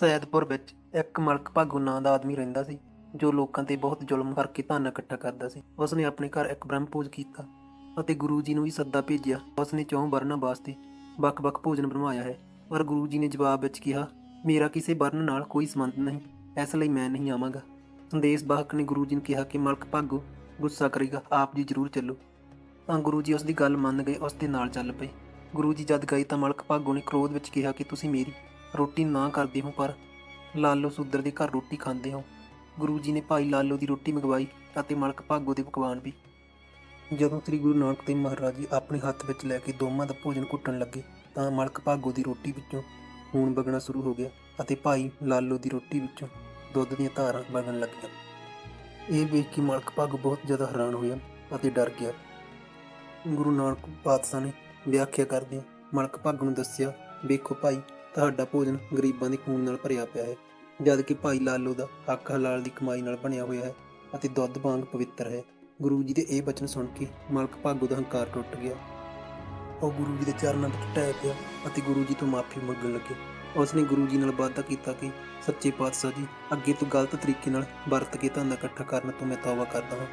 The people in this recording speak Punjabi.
ਸੈਦਪੁਰ ਵਿੱਚ ਇੱਕ ਮਲਕ ਭਾਗੂ ਨਾਂ ਦਾ ਆਦਮੀ ਰਹਿੰਦਾ ਸੀ, ਜੋ ਲੋਕਾਂ ਤੇ ਬਹੁਤ ਜ਼ੁਲਮ ਕਰਕੇ ਧਨ ਇਕੱਠਾ ਕਰਦਾ ਸੀ। ਉਸ ਨੇ ਆਪਣੇ ਘਰ ਇੱਕ ਬ੍ਰਹਮ ਪੂਜ ਕੀਤਾ ਅਤੇ ਗੁਰੂ ਜੀ ਨੂੰ ਵੀ ਸੱਦਾ ਭੇਜਿਆ। ਉਸ ਨੇ ਚੌਂ ਵਰਨਾਂ ਵਾਸਤੇ ਵੱਖ-ਵੱਖ ਭੋਜਨ ਬਣਵਾਇਆ ਹੈ, ਪਰ ਗੁਰੂ ਜੀ ਨੇ ਜਵਾਬ ਵਿੱਚ ਕਿਹਾ, ਮੇਰਾ ਕਿਸੇ ਵਰਨ ਨਾਲ ਕੋਈ ਸੰਬੰਧ ਨਹੀਂ, ਇਸ ਲਈ ਮੈਂ ਨਹੀਂ ਆਵਾਂਗਾ। ਸੰਦੇਸ਼ ਬਾਹਕ ਨੇ ਗੁਰੂ ਜੀ ਨੂੰ ਕਿਹਾ ਕਿ ਮਲਕ ਭਾਗੂ, ਗੁੱਸਾ ਕਰੇਗਾ, ਆਪ ਜੀ ਜ਼ਰੂਰ ਚੱਲੋ। ਤਾਂ ਗੁਰੂ ਜੀ ਉਸ ਦੀ ਗੱਲ ਮੰਨ ਗਏ ਉਸ ਦੇ ਨਾਲ ਚੱਲ ਪਏ। ਗੁਰੂ ਜੀ ਜਦ ਗਏ ਤਾਂ ਮਲਕ ਭਾਗੂ ਨੇ ਕ੍ਰੋਧ ਵਿੱਚ ਕਿਹਾ ਕਿ ਤੁਸੀਂ ਮੇਰੀ ਰੋਟੀ ਨਾ ਕਰਦੇ ਹੋ ਪਰ ਲਾਲੋ ਸੁੱਦਰ ਦੇ ਘਰ ਰੋਟੀ ਖਾਂਦੇ ਹੋ। ਗੁਰੂ ਜੀ ਨੇ ਭਾਈ ਲਾਲੋ ਦੀ ਰੋਟੀ ਮੰਗਵਾਈ ਅਤੇ ਮਲਕ ਭਾਗੋ ਦੇ ਪਕਵਾਨ ਵੀ। ਜਦੋਂ ਸ੍ਰੀ ਗੁਰੂ ਨਾਨਕ ਦੇਵ ਮਹਾਰਾਜ ਜੀ ਆਪਣੇ ਹੱਥ ਵਿੱਚ ਲੈ ਕੇ ਦੋਵਾਂ ਦਾ ਭੋਜਨ ਘੁੱਟਣ ਲੱਗੇ ਤਾਂ ਮਲਕ ਭਾਗੋ ਦੀ ਰੋਟੀ ਵਿੱਚੋਂ ਖੂਨ ਵਗਣਾ ਸ਼ੁਰੂ ਹੋ ਗਿਆ ਅਤੇ ਭਾਈ ਲਾਲੋ ਦੀ ਰੋਟੀ ਵਿੱਚੋਂ ਦੁੱਧ ਦੀਆਂ ਧਾਰਾਂ ਵਗਣ ਲੱਗੀਆਂ। ਇਹ ਵੇਖ ਕੇ ਮਲਕ ਭਾਗੋ ਬਹੁਤ ਜ਼ਿਆਦਾ ਹੈਰਾਨ ਹੋਇਆ ਅਤੇ ਡਰ ਗਿਆ। ਗੁਰੂ ਨਾਨਕ ਪਾਤਸ਼ਾਹ ਨੇ ਵਿਆਖਿਆ ਕਰਦਿਆਂ ਮਲਕ ਭਾਗੋ ਨੂੰ ਦੱਸਿਆ, ਵੇਖੋ ਭਾਈ ਤੁਹਾਡਾ ਭੋਜਨ ਗਰੀਬਾਂ ਦੇ ਖੂਨ ਨਾਲ ਭਰਿਆ ਪਿਆ ਹੈ, ਜਦ ਕਿ ਭਾਈ ਲਾਲੋ ਦਾ ਹੱਕ ਹਲਾਲ ਦੀ ਕਮਾਈ ਨਾਲ ਬਣਿਆ ਹੋਇਆ ਹੈ ਅਤੇ ਦੁੱਧ ਵਾਂਗ ਪਵਿੱਤਰ ਹੈ। ਗੁਰੂ ਜੀ ਦੇ ਇਹ ਬਚਨ ਸੁਣ ਕੇ ਮਲਕ ਭਾਗੋ ਦਾ ਹੰਕਾਰ ਟੁੱਟ ਗਿਆ। ਉਹ ਗੁਰੂ ਜੀ ਦੇ ਚਰਨਾਂ ਵਿੱਚ ਟਹਿ ਪਿਆ ਅਤੇ ਗੁਰੂ ਜੀ ਤੋਂ ਮਾਫੀ ਮੰਗਣ ਲੱਗੇ। ਉਸ ਨੇ ਗੁਰੂ ਜੀ ਨਾਲ ਵਾਅਦਾ ਕੀਤਾ ਕਿ, ਸੱਚੇ ਪਾਤਸ਼ਾਹ ਜੀ, ਅੱਗੇ ਤੋਂ ਗਲਤ ਤਰੀਕੇ ਨਾਲ ਵਰਤ ਕੇ ਧਨ ਇਕੱਠਾ ਕਰਨ ਤੋਂ ਮੈਂ ਤੌਬਾ ਕਰਦਾ ਹਾਂ।